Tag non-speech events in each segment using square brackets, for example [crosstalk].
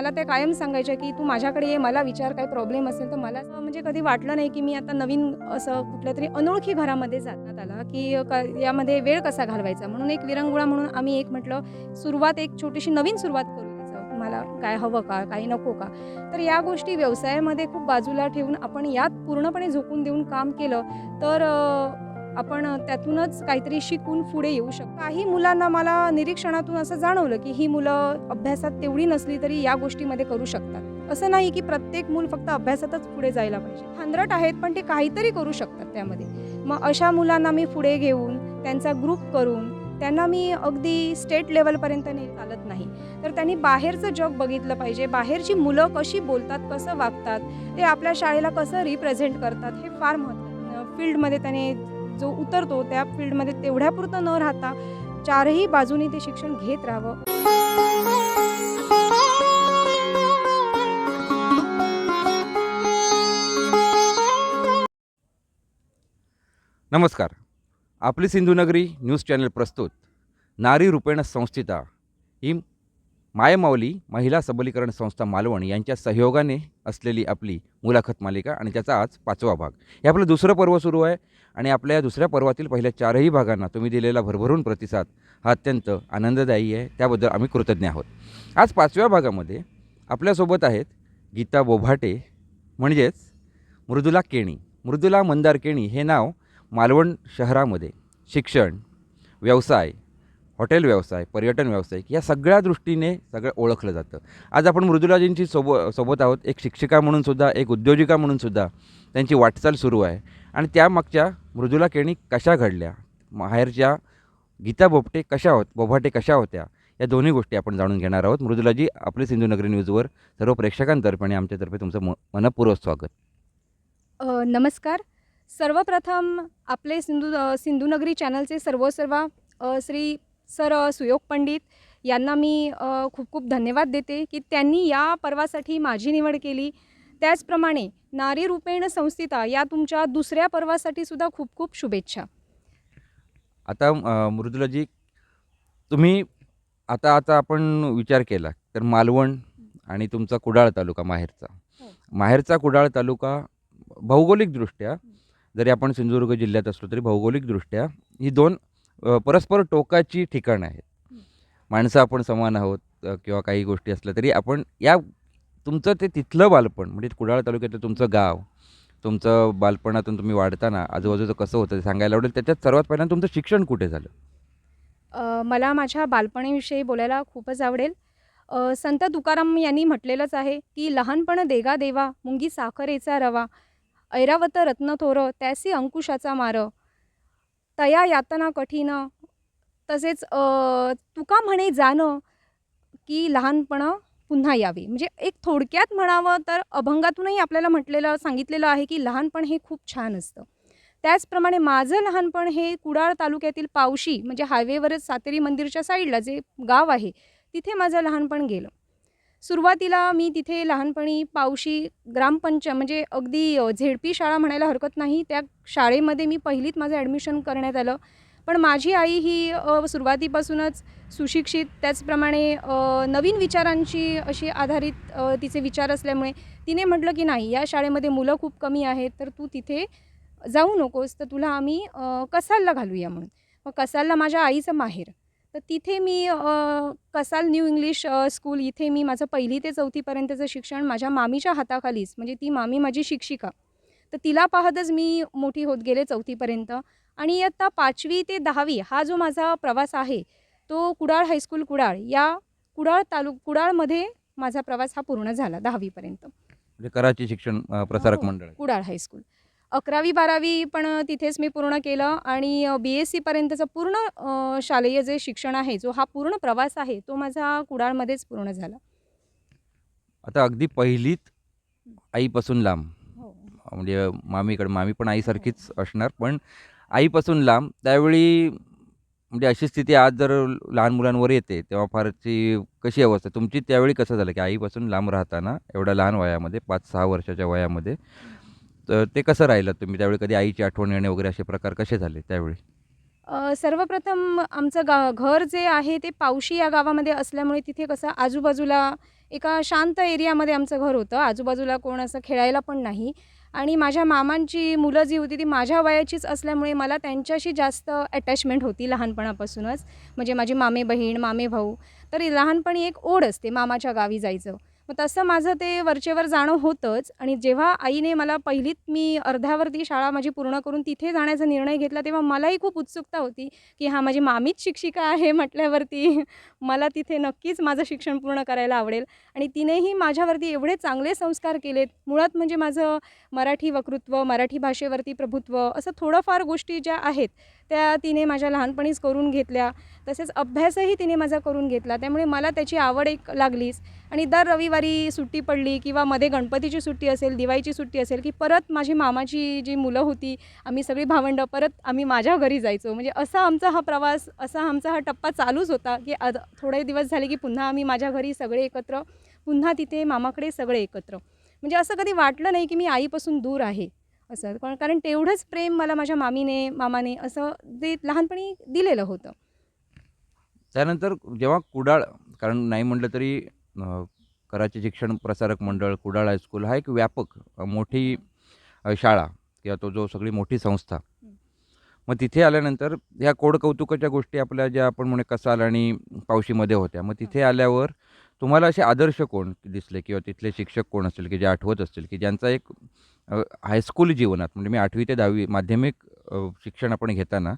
मला ते कायम सांगायच्या की तू माझ्याकडे ये मला विचार काही प्रॉब्लेम असेल तर मला म्हणजे कधी वाटलं नाही की मी आता नवीन असं कुठल्या तरी अनोळखी घरामध्ये जाण्यात आला की क यामध्ये वेळ कसा घालवायचा? म्हणून एक विरंगुळा म्हणून आम्ही एक म्हटलं सुरुवात एक छोटीशी नवीन सुरुवात करू मला काय हवं का काही नको का? तर या गोष्टी व्यवसायामध्ये खूप बाजूला ठेवून आपण यात पूर्णपणे झोकून देऊन काम केलं तर आपण त्यातूनच काहीतरी शिकून पुढे येऊ शकतो. काही मुलांना मला निरीक्षणातून असं जाणवलं की ही मुलं अभ्यासात तेवढी नसली तरी या गोष्टीमध्ये करू शकतात. असं नाही की प्रत्येक मूल फक्त अभ्यासातच पुढे जायला पाहिजे. हंद्रट आहेत पण ते काहीतरी करू शकतात त्यामध्ये. मग अशा मुलांना मी पुढे घेऊन त्यांचा ग्रुप करून त्यांना मी अगदी स्टेट लेवलपर्यंत नाही चालत नाही. तर त्यांनी बाहेरचं जग बघितलं पाहिजे. बाहेरची मुलं कशी बोलतात कसं वागतात ते आपल्या शाळेला कसं रिप्रेझेंट करतात हे फार महत्त्वाचं फील्डमध्ये त्याने जो उतरतो त्या फील्डमध्ये तेवढ्यापुरतं न राहता चारही बाजूनी ते शिक्षण घेत राहावं. नमस्कार. आपली सिंधुनगरी न्यूज चॅनल प्रस्तुत. नारी रूपेण संस्थिता. ही मायमाऊली महिला सबलीकरण संस्था मालवण यांच्या सहयोगाने असलेली आपली मुलाखत मालिका आणि त्याचा आज पाचवा भाग. हे आपलं दुसरं पर्व सुरू आहे आणि आपल्या या दुसऱ्या पर्वातील पहिल्या चारही भागांना तुम्ही दिलेला भरभरून प्रतिसाद हा अत्यंत आनंददायी आहे. त्याबद्दल आम्ही कृतज्ञ आहोत. आज पाचव्या भागामध्ये आपल्यासोबत आहेत गीता बोभाटे म्हणजेच मृदुला केणी. मृदुला मंदार केणी हे नाव मालवण शहरामध्ये. शिक्षण व्यवसाय हॉटेल व्यवसाय पर्यटन व्यावसायिक या सगळ्या दृष्टीने सगळं ओळखलं जातं. आज आपण मृदुलाजींची सोबो सोबत आहोत. एक शिक्षिका म्हणून सुद्धा एक उद्योजिका म्हणून सुद्धा त्यांची वाटचाल सुरू आहे. आणि त्यामागच्या मृदुला केणी कशा घडल्या? माहेरच्या गीता बोपटे कशा होत बोभाटे कशा होत्या? या दोन्ही गोष्टी आपण जाणून घेणार आहोत. मृदुलाजी आपले सिंधुनगरी न्यूजवर सर्व प्रेक्षकांतर्फे आणि आमच्यातर्फे तुमचं म मनपूर्वक स्वागत. नमस्कार. सर्वप्रथम आपले सिंधू सिंधुनगरी चॅनलचे सर्वसर्वा श्री सर सुयोग पंडित यांना मी खूप खूप धन्यवाद देते की त्यांनी या पर्वासाठी माझी निवड केली. त्याचप्रमाणे नारी रूपेण संस्थिता या तुमच्या दुसऱ्या पर्वासाठी सुद्धा खूप खूप शुभेच्छा. आता मृदुलाजी तुम्ही आता आता आपण विचार केला तर मालवण आणि तुमचा कुडाळ तालुका माहेरचा. हो. माहेरचा कुडाळ तालुका भौगोलिकदृष्ट्या जरी आपण सिंधुदुर्ग जिल्ह्यात असलो तरी भौगोलिकदृष्ट्या ही दोन परस्पर टोकाची ठिकाणं आहेत. माणसं आपण समान आहोत किंवा काही गोष्टी असल्या तरी आपण या तुमचं ते तिथलं बालपण म्हणजे कुडाळ तालुक्यातलं तुमचं गाव तुमचं बालपणातून तुम्ही वाढताना आजूबाजूचं कसं होतं ते सांगायला आवडेल. त्याच्यात सर्वात पहिल्यांदा तुमचं शिक्षण कुठे झालं? मला माझ्या बालपणीविषयी बोलायला खूपच आवडेल. संत तुकाराम यांनी म्हटलेलंच आहे की लहानपण देगा देवा मुंगी साखरेचा रवा ऐरावत रत्न थोर त्यासी अंकुशाचा मार. तया यातना कठीण तसेच तुका म्हणे जाणं की लहानपणं पुन्हा यावे. म्हणजे एक थोडक्यात म्हणावं तर अभंगातूनही आपल्याला म्हटलेलं सांगितलेलं आहे की लहानपण हे खूप छान असतं. त्याचप्रमाणे माझं लहानपण हे कुडाळ तालुक्यातील पावशी म्हणजे हायवेवरच सातेरी मंदिरच्या साईडला जे गाव आहे तिथे माझं लहानपण गेलं. सुरुवातीला मी तिथे लहानपणी पावशी ग्रामपंच म्हणजे अगदी झेडपी शाळा म्हणायला हरकत नाही. त्या शाळेमध्ये मी पहिलीत माझं ॲडमिशन करण्यात आलं. पण माझी आई ही सुरुवातीपासूनच सुशिक्षित. त्याचप्रमाणे नवीन विचारांची अशी आधारित तिचे विचार असल्यामुळे तिने म्हटलं की नाही या शाळेमध्ये मुलं खूप कमी आहेत तर तू तिथे जाऊ नकोस. तर तुला आम्ही कसालला घालूया म्हणून. मग कसालला माझ्या आईचं माहेर. तर तिथे मी कसाल न्यू इंग्लिश स्कूल इथे मी माझं पहिली ते चौथीपर्यंतचं शिक्षण माझ्या मामीच्या हाताखालीच म्हणजे ती मामी माझी शिक्षिका तर तिला पाहतच मी मोठी होत गेले चौथीपर्यंत आणि इयत्ता पाचवी ते दहावी हा जो माझा प्रवास आहे तो कुडाळ हायस्कूल कुडाळ या कुडाळ तालुक कुडाळमध्ये माझा प्रवास हा पूर्ण झाला दहावीपर्यंत म्हणजे कराची शिक्षण प्रसारक हो. मंडळ. कुडाळ हायस्कूल अकरावी बारावी पण तिथेच मी पूर्ण केलं आणि बी एस सीपर्यंतचं पूर्ण शालेय जे शिक्षण आहे जो हा पूर्ण प्रवास आहे तो माझा कुडाळमध्येच पूर्ण झाला. आता अगदी पहिलीत आईपासून लांब. हो. म्हणजे मामीकडे मामी पण आईसारखीच असणार पण आईपासून लांब. त्यावेळी म्हणजे अशी स्थिती आज जर लहान मुलांवर येते तेव्हा फारची कशी अवस्था? तुमची त्यावेळी कसं झालं की आईपासून लांब राहताना एवढ्या लहान वयामध्ये पाच सहा वर्षाच्या वयामध्ये तर ते कसं राहिलं तुम्ही? त्यावेळी कधी आईची आठवण येणे वगैरे असे प्रकार कसे झाले त्यावेळी? अ, सर्वप्रथम आमचं गा घर जे आहे ते पावशी या गावामध्ये असल्यामुळे तिथे कसं आजूबाजूला एका शांत एरियामध्ये आमचं घर होतं. आजूबाजूला कोण असं खेळायला पण नाही. आणि माझ्या मामांची मुलं जी होती ती माझ्या वयाचीच असल्यामुळे मला त्यांच्याशी जास्त अटॅचमेंट होती लहानपणापासूनच. म्हणजे माझी मामे बहीण मामे भाऊ. तरी लहानपणी एक ओढ असते मामाच्या गावी जायचं. मग तसं माझं ते वरचेवर जाणं होतंच. आणि जेव्हा आईने मला पहिलीत मी अर्ध्यावरती शाळा माझी पूर्ण करून तिथे जाण्याचा निर्णय घेतला तेव्हा मलाही खूप उत्सुकता होती की हा माझी मामीच शिक्षिका आहे म्हटल्यावरती मला तिथे नक्कीच माझं शिक्षण पूर्ण करायला आवडेल. आणि तिनेही माझ्यावरती एवढे चांगले संस्कार केलेत. मुळात म्हणजे माझं मराठी वक्तृत्व मराठी भाषेवरती प्रभुत्व असं थोडंफार गोष्टी ज्या आहेत त्या तिने माझ्या लहानपणीच करून घेतल्या. तसेच अभ्यासही तिने माझा करून घेतला. त्यामुळे मला त्याची आवड एक लागलीच. आणि दर रविवारी सुट्टी पडली किंवा मध्ये गणपतीची सुट्टी असेल दिवाळीची सुट्टी असेल की परत माझी मामाची जी मुलं होती आम्ही सगळी भावंडं परत आम्ही माझ्या घरी जायचो. म्हणजे असा आमचा हा प्रवास असा आमचा हा टप्पा चालूच होता की आज थोडे दिवस झाले की पुन्हा आम्ही माझ्या घरी सगळे एकत्र पुन्हा तिथे मामाकडे सगळे एकत्र. म्हणजे असं कधी वाटलं नाही की मी आईपासून दूर आहे. असं. पण कारण तेवढंच प्रेम मला माझ्या मामीने मामाने असं ते लहानपणी दिलेलं होतं. त्यानंतर जेव्हा कुडाळ कारण नाही म्हटलं तरी अ, कराची शिक्षण प्रसारक मंडळ कुडाळ हायस्कूल हा एक व्यापक अ, मोठी अ, शाळा किंवा तो जो सगळी मोठी संस्था. मग तिथे आल्यानंतर ह्या कोड कौतुकाच्या गोष्टी आपल्या ज्या आपण म्हणे कसाल आणि पावशीमध्ये होत्या. मग तिथे आल्यावर तुम्हाला असे आदर्श कोण दिसले किंवा तिथले शिक्षक कोण असतील की जे आठवत असतील की ज्यांचा एक अ, हायस्कूल जीवनात म्हणजे मी आठवी ते दहावी माध्यमिक अ, शिक्षण आपण घेताना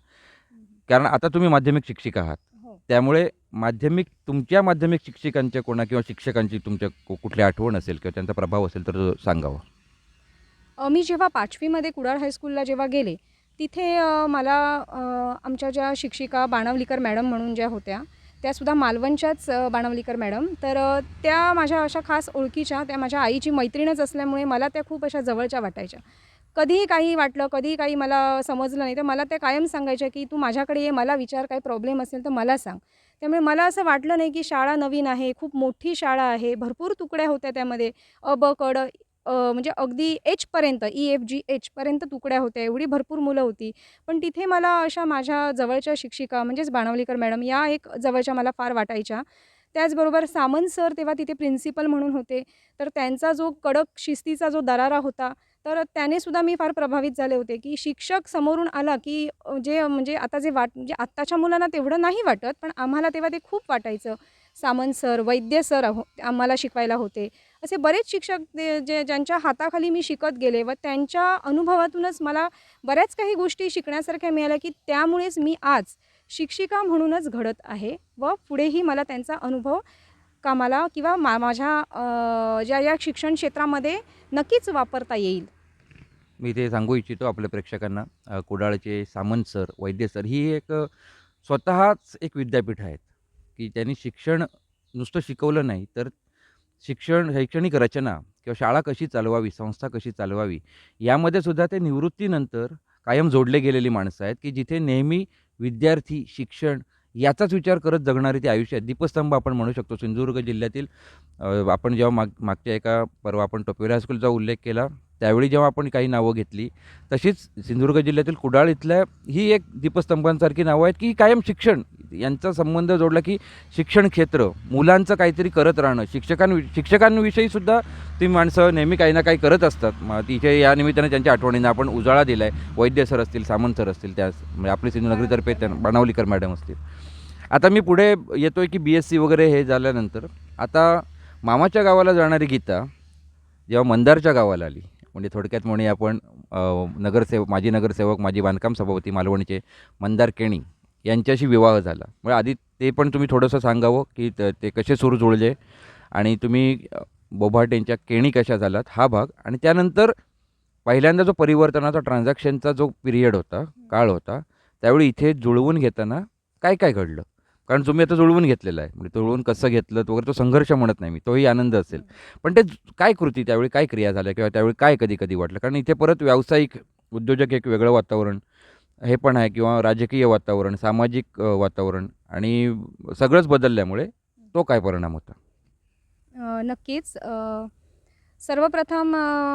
कारण आता तुम्ही माध्यमिक शिक्षिका आहात. हो. त्यामुळे माध्यमिक तुमच्या माध्यमिक शिक्षकांच्या कोणा किंवा शिक्षकांची तुमच्या कु- कुठली आठवण असेल किंवा त्यांचा प्रभाव असेल तर तो सांगावा. अ, मी जेव्हा पाचवीमध्ये कुडाळ हायस्कूलला जेव्हा गेले तिथे अ, मला अ, आमच्या ज्या शिक्षिका बाणवलीकर मॅडम म्हणून ज्या होत्या त्यासुद्धा मालवणच्याच बाणवलीकर मॅडम. तर त्या माझ्या अशा खास ओळखीच्या त्या माझ्या आईची मैत्रीणच असल्यामुळे मला त्या खूप अशा जवळच्या वाटायच्या. कधीही काही वाटलं कधीही काही मला समजलं नाही तर मला त्या कायम सांगायच्या की तू माझ्याकडे ये मला विचार काही प्रॉब्लेम असेल तर मला सांग. त्यामुळे मला असं वाटलं नाही की शाळा नवीन आहे खूप मोठी शाळा आहे भरपूर तुकड्या होत्या त्यामध्ये अ ब कड म्हणजे अगदी एचपर्यंत ई एफ जी एचपर्यंत तुकड्या होत्या एवढी भरपूर मुलं होती. पण तिथे मला अशा माझ्या जवळच्या शिक्षिका म्हणजेच बाणवलीकर मॅडम या एक जवळच्या मला फार वाटायच्या. त्याचबरोबर सामंत सर तेव्हा तिथे प्रिन्सिपल म्हणून होते. तर त्यांचा जो कडक शिस्तीचा जो दरारा होता तर त्याने सुद्धा मी फार प्रभावित झाले होते की शिक्षक समोरून आला की जे म्हणजे आता जे वाट म्हणजे आत्ताच्या मुलांना तेवढं नाही वाटत पण आम्हाला तेव्हा ते खूप वाटायचं. सामंत सर वैद्य सर हो आम्हाला शिकवायला होते. असे बरेच शिक्षक ते जे ज्यांच्या हाताखाली मी शिकत गेले व त्यांच्या अनुभवातूनच मला बऱ्याच काही गोष्टी शिकण्यासारख्या मिळाल्या की त्यामुळेच मी आज शिक्षिका म्हणूनच घडत आहे व पुढेही मला त्यांचा अनुभव कामाला किंवा मा माझ्या ज्या या शिक्षण क्षेत्रामध्ये नक्कीच वापरता येईल. मी ते सांगू इच्छितो आपल्या प्रेक्षकांना कुडाळचे सामंत सर वैद्य सर ही एक स्वतःच एक विद्यापीठ आहेत. की त्यांनी शिक्षण नुसतं शिकवलं नाही तर शिक्षण शैक्षणिक रचना किंवा शाळा कशी चालवावी संस्था कशी चालवावी यामध्ये सुद्धा ते निवृत्तीनंतर कायम जोडले गेलेली माणसं आहेत की जिथे नेहमी विद्यार्थी शिक्षण याचाच विचार करत जगणारे ते आयुष्य आहेत. दीपस्तंभ आपण म्हणू शकतो सिंधुदुर्ग जिल्ह्यातील आपण जेव्हा माग मागच्या एका परवा आपण टोपेरा हायस्कूलचा उल्लेख केला त्यावेळी जेव्हा आपण काही नावं घेतली तशीच सिंधुदुर्ग जिल्ह्यातील कुडाळ इथल्या ही एक दीपस्तंभांसारखी नावं आहेत की कायम शिक्षण यांचा संबंध जोडला की शिक्षण क्षेत्र मुलांचं काहीतरी करत राहणं शिक्षकांवि शिक्षकांविषयी सुद्धा ती माणसं नेहमी काही ना काही करत असतात. मग तिथे या निमित्ताने त्यांच्या आठवणींना आपण उजाळा दिला आहे वैद्य सर असतील सामंत सर असतील त्या म्हणजे आपली सिंधुनगरीतर्फे त्या बाणावलीकर मॅडम असतील. आता मी पुढे येतो आहे की बी एस सी वगैरे हे झाल्यानंतर आता मामाच्या गावाला जाणारी गीता जेव्हा मंदारच्या गावाला आली म्हणजे थोडक्यात म्हणे आपण नगरसेवक माजी नगरसेवक माजी बांधकाम सभापती मालवणीचे मंदार केणी यांच्याशी विवाह झाला. म्हणजे आधी ते पण तुम्ही थोडंसं सांगावं की त- ते कसे सुरू जुळले आणि तुम्ही बोभाट बोभाटेंच्या केणी कशा झालात हा भाग. आणि त्यानंतर पहिल्यांदा जो परिवर्तनाचा ट्रान्झॅक्शनचा जो पिरियड होता काळ होता त्यावेळी इथे जुळवून घेताना काय काय घडलं? कारण तुम्ही आता जुळवून घेतलेलं आहे. म्हणजे जुळवून कसं घेतलं वगैरे तो संघर्ष म्हणत नाही मी. तोही आनंद असेल. पण ते काय कृती त्यावेळी काय क्रिया झाल्या किंवा त्यावेळी काय कधी कधी वाटलं? कारण इथे परत व्यावसायिक उद्योजक एक वेगळं वातावरण हे पण आहे किंवा राजकीय वातावरण सामाजिक वातावरण आणि सगळंच बदलल्यामुळे तो काय परिणाम होता? नक्कीच. सर्वप्रथम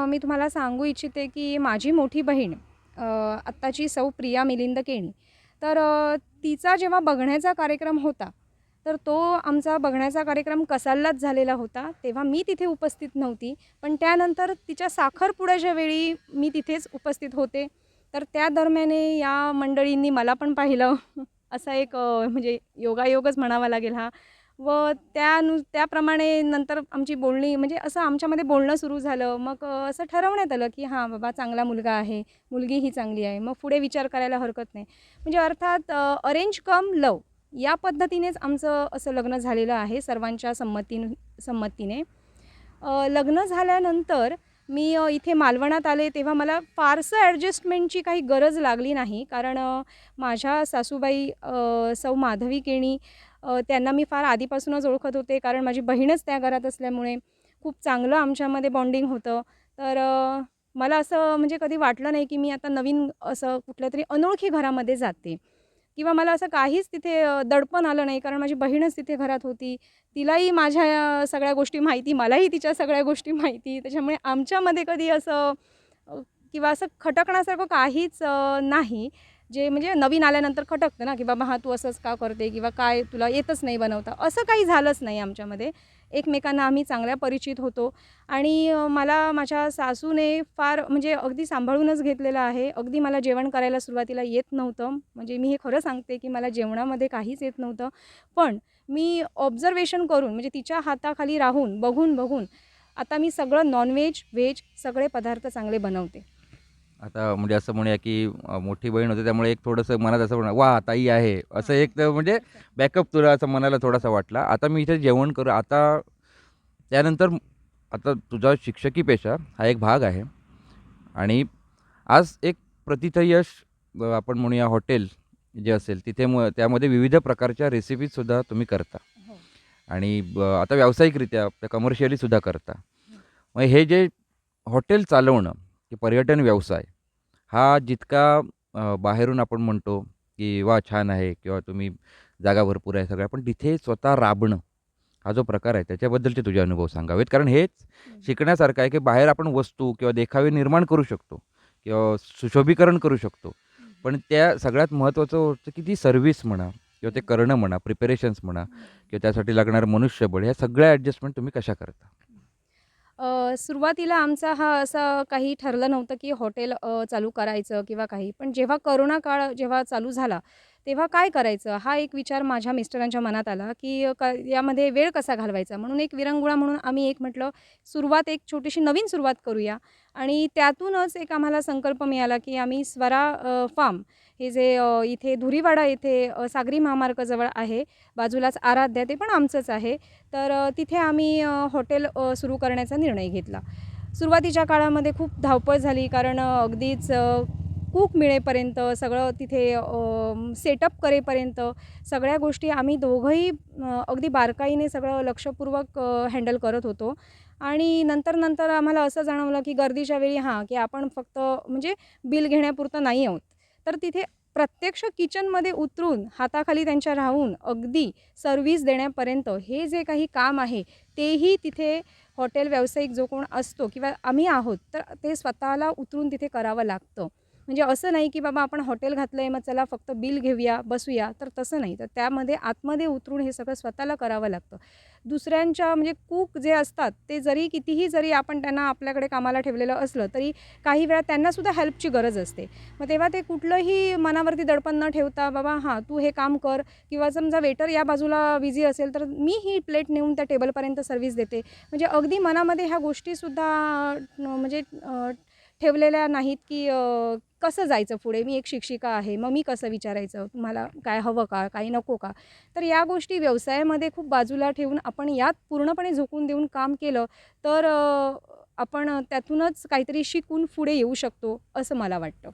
मी तुम्हाला सांगू इच्छिते की माझी मोठी बहीण आत्ताची सौ प्रिया मिलिंद केणी. तर तिचा जेव्हा बघण्याचा कार्यक्रम होता तर तो आमचा बघण्याचा कार्यक्रम कसाल्लाच झालेला होता. तेव्हा मी तिथे उपस्थित नव्हती पण त्यानंतर तिच्या साखरपुड्याच्या वेळी मी तिथेच उपस्थित होते. तर त्या दरम्याने या मंडळींनी मला पण पाहिलं. [laughs] असा एक म्हणजे योगायोगच म्हणावा लागेल हा. व त्यानु त्याप्रमाणे नंतर आमची बोलणी म्हणजे असं आमच्यामध्ये बोलणं सुरू झालं. मग असं ठरवण्यात आलं की हां बाबा चांगला मुलगा आहे मुलगी ही चांगली आहे. मग पुढे विचार करायला हरकत नाही. म्हणजे अर्थात अरेंज कम लव या पद्धतीनेच आमचं असं लग्न झालेलं आहे सर्वांच्या संमती संमतीने. लग्न झाल्यानंतर मी इथे मालवणात आले तेव्हा मला फारसं ॲडजस्टमेंटची काही गरज लागली नाही. कारण माझ्या सासूबाई सौ माधवी केणी त्यांना मी फार आधीपासूनच ओळखत होते कारण माझी बहीणच त्या घरात असल्यामुळे खूप चांगलं आमच्यामध्ये बॉन्डिंग होतं. तर मला असं म्हणजे कधी वाटलं नाही की मी आता नवीन असं कुठल्या तरी अनोळखी घरामध्ये जाते. किंवा मला असं काहीच तिथे दडपण आलं नाही कारण माझी बहीणच तिथे घरात होती. तिलाही माझ्या सगळ्या गोष्टी माहिती मलाही तिच्या सगळ्या गोष्टी माहिती. त्याच्यामुळे आमच्यामध्ये कधी असं किंवा असं खटकण्यासारखं काहीच नाही. जे म्हणजे नवीन आल्यानंतर खटकतं ना की बाबा हा तू असंच का करते? किंवा काय तुला येतच नाही बनवता? असं काही झालंच नाही आमच्यामध्ये. एकमेकांना आम्ही चांगल्या परिचित होतो. आणि मला माझ्या सासूने फार म्हणजे अगदी सांभाळूनच घेतलेलं आहे. अगदी मला जेवण करायला सुरुवातीला येत नव्हतं. म्हणजे मी हे खरं सांगते की मला जेवणामध्ये काहीच येत नव्हतं. पण मी ऑब्झर्वेशन करून म्हणजे तिच्या हाताखाली राहून बघून बघून आता मी सगळं नॉनव्हेज व्हेज सगळे पदार्थ चांगले बनवते. आता म्हणजे असं म्हणूया की अ, मोठी बहीण होते त्यामुळे एक थोडंसं मनात असं म्हणा वा ताई आहे. असं एक तर म्हणजे बॅकअप तुला असं मनाला थोडासा वाटला. आता मी इथे जेवण करू आता त्यानंतर आता तुझा शिक्षकी पेशा हा एक भाग आहे. आणि आज एक प्रतिथयश अ, आपण म्हणूया हॉटेल जे असेल तिथे म त्यामध्ये विविध प्रकारच्या रेसिपीजसुद्धा तुम्ही करता. आणि ब आता व्यावसायिकरित्या कमर्शियलीसुद्धा करता. मग हे जे हॉटेल चालवणं की पर्यटन व्यवसाय हा जितका बाहेरून आपण म्हणतो की वा छान आहे किंवा तुम्ही जागा भरपूर आहे सगळ्या पण तिथे स्वतः राबणं हा जो प्रकार आहे त्याच्याबद्दलचे तुझे अनुभव सांगावेत. कारण हेच शिकण्यासारखं आहे की बाहेर आपण वस्तू किंवा देखावे निर्माण करू शकतो किंवा सुशोभीकरण करू शकतो. पण त्या सगळ्यात महत्त्वाचं होतं की ती सर्व्हिस म्हणा किंवा ते करणं म्हणा प्रिपरेशन्स म्हणा किंवा त्यासाठी लागणारं मनुष्यबळ ह्या सगळ्या ॲडजस्टमेंट तुम्ही कशा करता? सुरुवातीला आमचा हा असं काही ठरलं नव्हतं की हॉटेल चालू करायचं किंवा काही. पण जेव्हा करोना काळ जेव्हा चालू झाला तेव्हा काय करायचं? हा एक विचार माझ्या मिस्टरांच्या मनात आला की क यामध्ये वेळ कसा घालवायचा? म्हणून एक विरंगुळा म्हणून आम्ही एक म्हटलं सुरुवात एक छोटीशी नवीन सुरुवात करूया. आणि त्यातूनच एक आम्हाला संकल्प मिळाला की आम्ही स्वरा फार्म हे जे इथे धुरीवाडा येथे सागरी महामार्गाजवळ आहे. बाजूलाच आराध्या ते पण आमचंच आहे. तर तिथे आम्ही हॉटेल सुरू करण्याचा निर्णय घेतला. सुरुवातीच्या काळामध्ये खूप धावपळ झाली कारण अगदीच कूक मिळेपर्यंत सगळं तिथे सेटअप करेपर्यंत सगळ्या गोष्टी आम्ही दोघंही अगदी बारकाईने सगळं लक्षपूर्वक हँडल करत होतो. आणि नंतर नंतर आम्हाला असं जाणवलं की गर्दीच्या वेळी हां की आपण फक्त म्हणजे बिल घेण्यापुरतं नाही आहोत. तर तिथे प्रत्यक्ष किचनमध्ये उतरून हाताखाली त्यांच्या राहून अगदी सर्व्हिस देण्यापर्यंत हे जे काही काम आहे तेही तिथे हॉटेल व्यावसायिक जो कोण असतो किंवा आम्ही आहोत तर ते स्वतःला उतरून तिथे करावं लागतं. म्हणजे असं नाही की बाबा आपण हॉटेल घातलं आहे मग चला फक्त बिल घेऊया बसूया. तर तसं नाही. तर त्यामध्ये आतमध्ये उतरून हे सगळं स्वतःला करावं लागतं. दुसऱ्यांच्या म्हणजे कूक जे असतात ते जरी कितीही जरी आपण त्यांना आपल्याकडे कामाला ठेवलेलं असलं तरी काही वेळा त्यांनासुद्धा हेल्पची गरज असते. मग तेव्हा ते कुठलंही मनावरती दडपण न ठेवता बाबा हां तू हे काम कर. किंवा समजा वेटर या बाजूला बिझी असेल तर मी ही प्लेट नेऊन त्या टेबलपर्यंत सर्व्हिस देते. म्हणजे अगदी मनामध्ये ह्या गोष्टीसुद्धा म्हणजे ठेवलेल्या नाहीत की कसं जायचं पुढे? मी एक शिक्षिका आहे मग मी कसं विचारायचं? तुम्हाला काय हवं का? काही नको का? तर या गोष्टी व्यवसायामध्ये खूप बाजूला ठेवून आपण यात पूर्णपणे झोकून देऊन काम केलं तर आपण त्यातूनच काहीतरी शिकून पुढे येऊ शकतो असं मला वाटतं.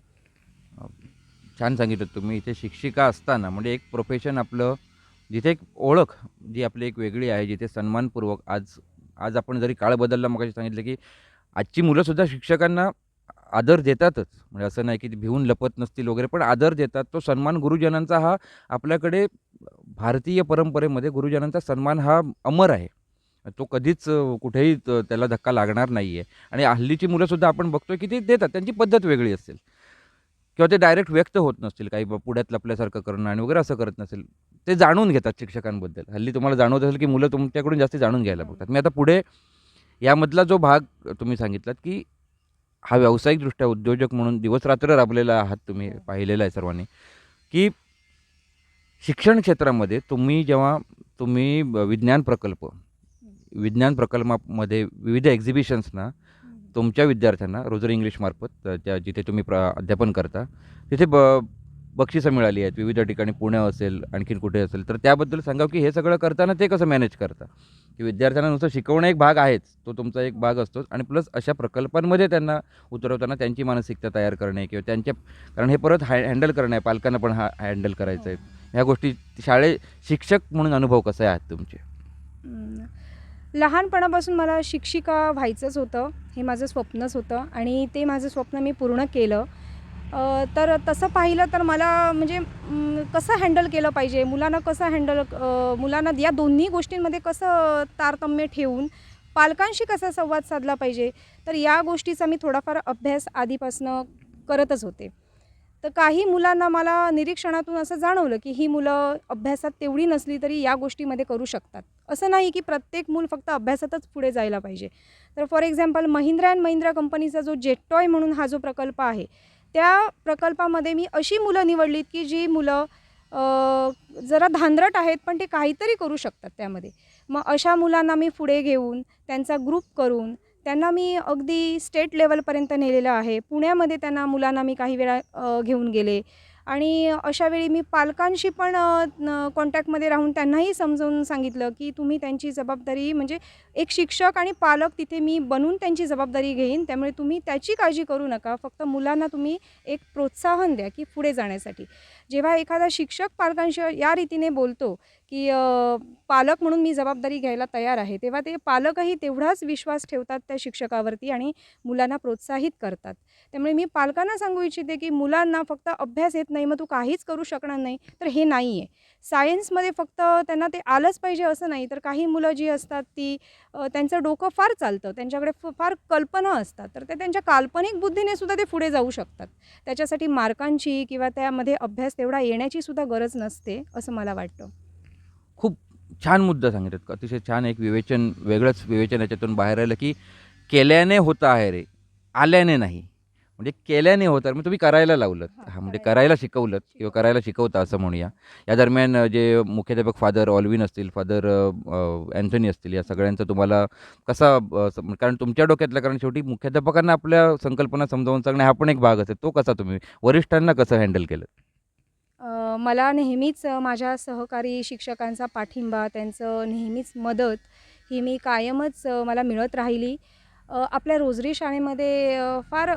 छान सांगितलं तुम्ही. इथे शिक्षिका असताना म्हणजे एक प्रोफेशन आपलं जिथे एक ओळख जी आपली एक वेगळी आहे जिथे सन्मानपूर्वक आज आज आपण जरी काळ बदलला मग सांगितलं की आजची मुलंसुद्धा शिक्षकांना आदर देतातच. म्हणजे असं नाही की ते भिवून लपत नसतील वगैरे पण आदर देतात. तो सन्मान गुरुजनांचा हा आपल्याकडे भारतीय परंपरेमध्ये गुरुजनांचा सन्मान हा अमर आहे. तो कधीच कुठेही त- त्याला धक्का लागणार नाही आहे आणि हल्लीची मुलंसुद्धा आपण बघतोय की ते देतात. त्यांची पद्धत वेगळी असेल. किंवा ते डायरेक्ट व्यक्त होत नसतील. काही पुढ्यात लपल्यासारखं करणं आणि वगैरे असं करत नसेल ते जाणून घेतात शिक्षकांबद्दल. हल्ली तुम्हाला जाणवत असेल की मुलं तुमच्याकडून जास्त जाणून घ्यायला बघतात. मी आता पुढे यामधला जो भाग तुम्ही सांगितलात की हा व्यावसायिकदृष्ट्या उद्योजक म्हणून दिवसरात्र राबलेला आहात तुम्ही पाहिलेला आहे सर्वांनी की शिक्षण क्षेत्रामध्ये तुम्ही जेव्हा तुम्ही विज्ञान प्रकल्प विज्ञान प्रकल्पामध्ये विविध एक्झिबिशन्सना तुमच्या विद्यार्थ्यांना रोजरी इंग्लिशमार्फत त्या जिथे तुम्ही प्र अध्यापन करता तिथे ब बक्षिसं मिळाली आहेत. विविध ठिकाणी पुणे असेल आणखीन कुठे असेल तर त्याबद्दल सांगा की हे सगळं करताना ते कसं मॅनेज करता? की विद्यार्थ्यांना नुसतं शिकवणं एक भाग आहेच तो तुमचा एक भाग असतोच आणि प्लस अशा प्रकल्पांमध्ये त्यांना उतरवताना त्यांची मानसिकता तयार करणे किंवा त्यांच्या कारण हे परत हॅ हँडल करणं आहे पालकांना पण हा हँडल करायचं आहे. ह्या गोष्टी शाळे शिक्षक म्हणून अनुभव कसे आहेत तुमचे. लहानपणापासून मला शिक्षिका व्हायचंच होतं हे माझं स्वप्नच होतं आणि ते माझं स्वप्न मी पूर्ण केलं. तर तसं पाहिलं तर मला म्हणजे कसं हँडल केलं पाहिजे? मुलांना कसं हँडल मुलांना या दोन्ही गोष्टींमध्ये कसं तारतम्य ठेवून पालकांशी कसा संवाद साधला पाहिजे? तर या गोष्टीचा मी थोडाफार अभ्यास आधीपासनं करतच होते. तर काही मुलांना मला निरीक्षणातून असं जाणवलं की ही मुलं अभ्यासात तेवढी नसली तरी या गोष्टीमध्ये करू शकतात. असं नाही की प्रत्येक मूल फक्त अभ्यासातच पुढे जायला पाहिजे. तर for example Mahindra and Mahindra कंपनीचा जो जेट्टॉय म्हणून हा जो प्रकल्प आहे त्या प्रकल्पामध्ये मी अशी मुलं निवडलीत की जी मुलं जरा धांदरट आहेत पण ते काहीतरी करू शकतात त्यामध्ये. मग अशा मुलांना मी पुढे घेऊन त्यांचा ग्रुप करून त्यांना मी अगदी स्टेट लेवलपर्यंत नेलेलं आहे. पुण्यामध्ये त्यांना मुलांना मी काही वेळा घेऊन गेले. आणि अशावेळी मी पालकांशी पण कॉन्टॅक्टमध्ये राहून त्यांनाही समजावून सांगितलं की तुम्ही त्यांची जबाबदारी म्हणजे एक शिक्षक आणि पालक तिथे मी बनून त्यांची जबाबदारी घेईन त्यामुळे तुम्ही त्याची काळजी करू नका. फक्त मुलांना तुम्ही एक प्रोत्साहन द्या की पुढे जाण्यासाठी. जेव्हा एखादा शिक्षक पालकांशी या रीतीने बोलतो की पालक म्हणून मी जबाबदारी घ्यायला तयार आहे तेव्हा ते पालकही तेवढाच विश्वास ठेवतात त्या शिक्षकावरती आणि मुलांना प्रोत्साहित करतात. त्यामुळे मी पालकांना सांगू इच्छिते की मुलांना फक्त अभ्यास येत नाही मग तू काहीच करू शकणार नाही तर हे नाही आहे सायन्समध्ये फक्त त्यांना ते आलंच पाहिजे असं नाही तर काही मुलं जी असतात ती त्यांचं डोकं फार चालतं त्यांच्याकडे फ फार कल्पना असतात तर ते त्यांच्या काल्पनिक बुद्धीने सुद्धा ते पुढे जाऊ शकतात. त्याच्यासाठी मार्कांची किंवा त्यामध्ये अभ्यास तेवढा येण्याची सुद्धा गरज नसते असं मला वाटतं. छान मुद्दा सांगितलं अतिशय छान एक विवेचन वेगळंच विवेचन याच्यातून बाहेर आलं की केल्याने होतं आहे रे आल्याने नाही. म्हणजे केल्याने होतं. मग तुम्ही करायला लावलं हा, म्हणजे करायला. शिकवलं किंवा करायला शिकवता असं म्हणूया. या दरम्यान जे मुख्याध्यापक फादर ऑल्विन असतील फादर अँथनी असतील या सगळ्यांचा तुम्हाला कसा कारण तुमच्या डोक्यातलं कारण शेवटी मुख्याध्यापकांना आपल्या संकल्पना समजावून सांगणे हा पण एक भाग असेल. तो कसा तुम्ही वरिष्ठांना कसं हँडल केलं? मला नेहमीच माझ्या सहकारी शिक्षकांचा पाठिंबा त्यांचं नेहमीच मदत ही मी कायमच मला मिळत राहिली. आपल्या रोजरी शाळेमध्ये फार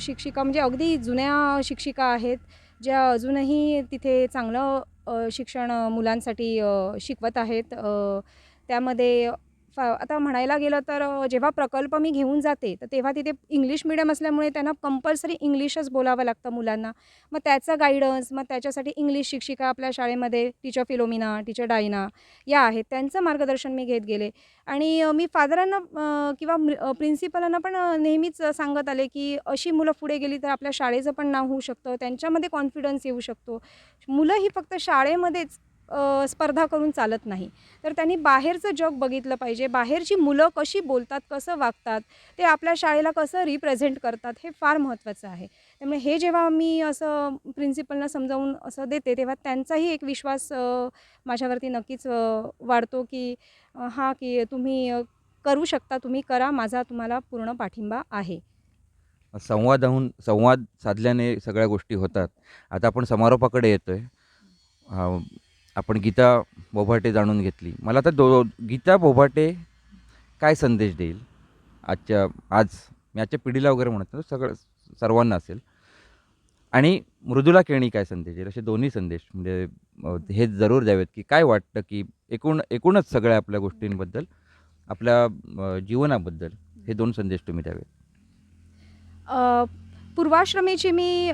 शिक्षिका म्हणजे अगदी जुन्या शिक्षिका आहेत ज्या अजूनही तिथे चांगलं शिक्षण मुलांसाठी शिकवत आहेत. त्यामध्ये फा आता म्हणायला गेलं तर जेव्हा प्रकल्प मी घेऊन जाते तर तेव्हा तिथे इंग्लिश मिडियम असल्यामुळे त्यांना कंपल्सरी इंग्लिशच बोलावं लागतं मुलांना. मग त्याचं गाईडन्स मग त्याच्यासाठी इंग्लिश शिक्षिका आपल्या शाळेमध्ये टीचर फिलोमिना टीचर डायना या आहेत. त्यांचं मार्गदर्शन मी घेत गेले. आणि मी फादरांना किंवा प्रिन्सिपलांना पण नेहमीच सांगत आले की अशी मुलं पुढे गेली तर आपल्या शाळेचं पण नाव होऊ शकतं त्यांच्यामध्ये कॉन्फिडन्स येऊ शकतो. मुलं ही फक्त शाळेमध्येच स्पर्धा करून चालत नाही. तर त्यांनी बाहेरचं जग बघितलं पाहिजे. बाहेरची मुलं कशी बोलतात कसं वागतात ते आपल्या शाळेला कसं रिप्रेझेंट करतात हे फार महत्त्वाचं आहे. त्यामुळे हे जेव्हा मी असं प्रिन्सिपलना समजावून असं देते तेव्हा त्यांचाही एक विश्वास माझ्यावरती नक्कीच वाढतो की हा हां की तुम्ही करू शकता तुम्ही करा माझा तुम्हाला पूर्ण पाठिंबा आहे. संवादाहून संवाद साधल्याने सगळ्या गोष्टी होतात. आता आपण समारोपाकडे येतो आहे आपण गीता बोभाटे जाणून घेतली. मला आता दो गीता बोभाटे काय संदेश देईल? आजच्या आज मी आजच्या पिढीला वगैरे म्हणत नाही, सगळं सर्वांना असेल. आणि मृदुला केणी काय संदेश देईल? असे दोन्ही संदेश म्हणजे हे जरूर द्यावेत की काय वाटतं की एकूण एकूणच सगळ्या आपल्या गोष्टींबद्दल आपल्या जीवनाबद्दल हे दोन संदेश तुम्ही द्यावेत. पूर्वाश्रमीची मी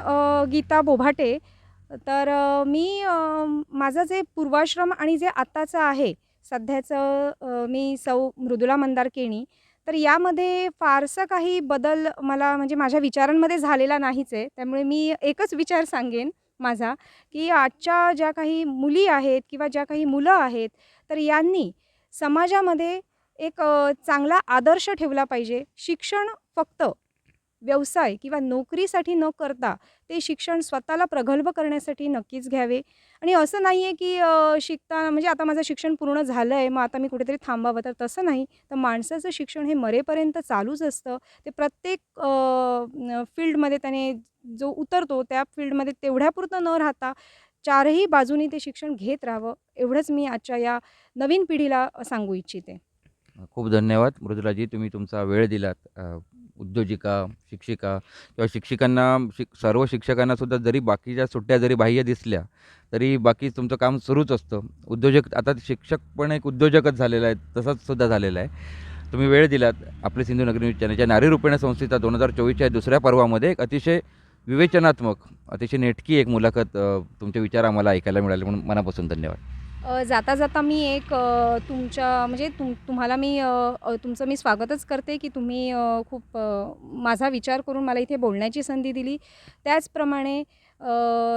गीता बोभाटे तर मी माझं जे पूर्वाश्रम आणि जे आत्ताचं आहे सध्याचं मी सौ मृदुला मंदार केणी तर यामध्ये फारसं काही बदल मला म्हणजे माझ्या विचारांमध्ये झालेला नाहीच आहे. त्यामुळे मी एकच विचार सांगेन माझा की आजच्या ज्या काही मुली आहेत किंवा ज्या काही मुलं आहेत तर यांनी समाजामध्ये एक चांगला आदर्श ठेवला पाहिजे. शिक्षण फक्त व्यवसाय किंवा नोकरीसाठी न करता ते शिक्षण स्वतःला प्रगल्भ करण्यासाठी नक्कीच घ्यावे. आणि असं नाही आहे की शिकताना म्हणजे आता माझं शिक्षण पूर्ण झालं आहे मग आता मी कुठेतरी थांबावं तर तसं नाही. तर माणसाचं शिक्षण हे मरेपर्यंत चालूच असतं. ते प्रत्येक फील्डमध्ये त्याने जो उतरतो त्या फील्डमध्ये तेवढ्यापुरतं न राहता चारही बाजूनी ते शिक्षण घेत राहावं एवढंच मी आजच्या या नवीन पिढीला सांगू इच्छिते. खूप धन्यवाद. मृदुलाजी तुम्ही तुमचा वेळ दिलात. उद्योजिका शिक्षिका किंवा शिक्षिकांना शिक सर्व शिक्षकांना सुद्धा जरी बाकीच्या सुट्ट्या जरी बाह्य दिसल्या तरी बाकी तुमचं काम सुरूच असतं. उद्योजक आता शिक्षक पण एक उद्योजकच झालेला आहे तसाच सुद्धा झालेला आहे. तुम्ही वेळ दिलात. आपले सिंधुनगरी न्यूज चॅनलच्या नारी रूपेण संस्थेचा दोन हजार चोवीसच्या दुसऱ्या पर्वामध्ये एक अतिशय विवेचनात्मक अतिशय नेटकी एक मुलाखत तुमचे विचार आम्हाला ऐकायला मिळाले म्हणून मनापासून धन्यवाद. जाता जाता मी एक तुमच्या म्हणजे तुम तुम्हाला मी तुमचं मी स्वागतच करते की तुम्ही खूप माझा विचार करून मला इथे बोलण्याची संधी दिली. त्याचप्रमाणे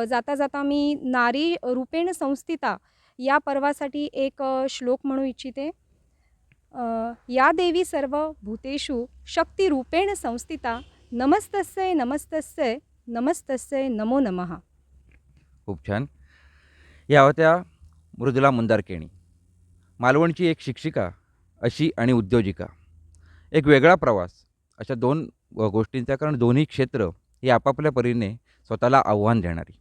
जाता जाता मी नारी रूपेण संस्थिता या पर्वासाठी एक श्लोक म्हणू इच्छिते. या देवी सर्व भूतेषु शक्तिरूपेण संस्थिता नमस्तस्य नमस्तस्य नमस्तस्य नमो नमः. खूप छान. या होत्या मृदुला मुंदारकेणी. मालवणची एक शिक्षिका अशी आणि उद्योजिका. एक वेगळा प्रवास. अशा दोन गोष्टींचा कारण दोन्ही क्षेत्र ही आपापल्या परीने स्वतःला आव्हान देणारी.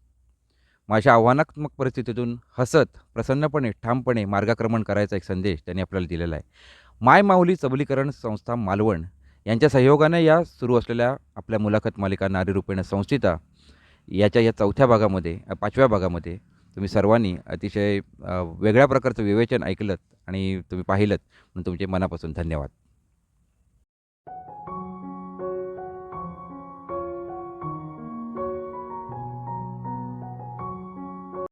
मग अशा आव्हानात्मक परिस्थितीतून हसत प्रसन्नपणे ठामपणे मार्गाक्रमण करायचा एक संदेश त्यांनी आपल्याला दिलेला आहे. माय माऊली सबलीकरण संस्था मालवण यांच्या सहयोगाने या सुरू असलेल्या आपल्या मुलाखत मालिका नारी रूपेण संस्थिता याच्या या चौथ्या भागामध्ये पाचव्या भागामध्ये तुम्ही सर्वांनी अतिशय वेगळ्या प्रकारचं विवेचन ऐकलं आणि तुम्ही पाहिलं म्हणून तुमचे मनापासून धन्यवाद.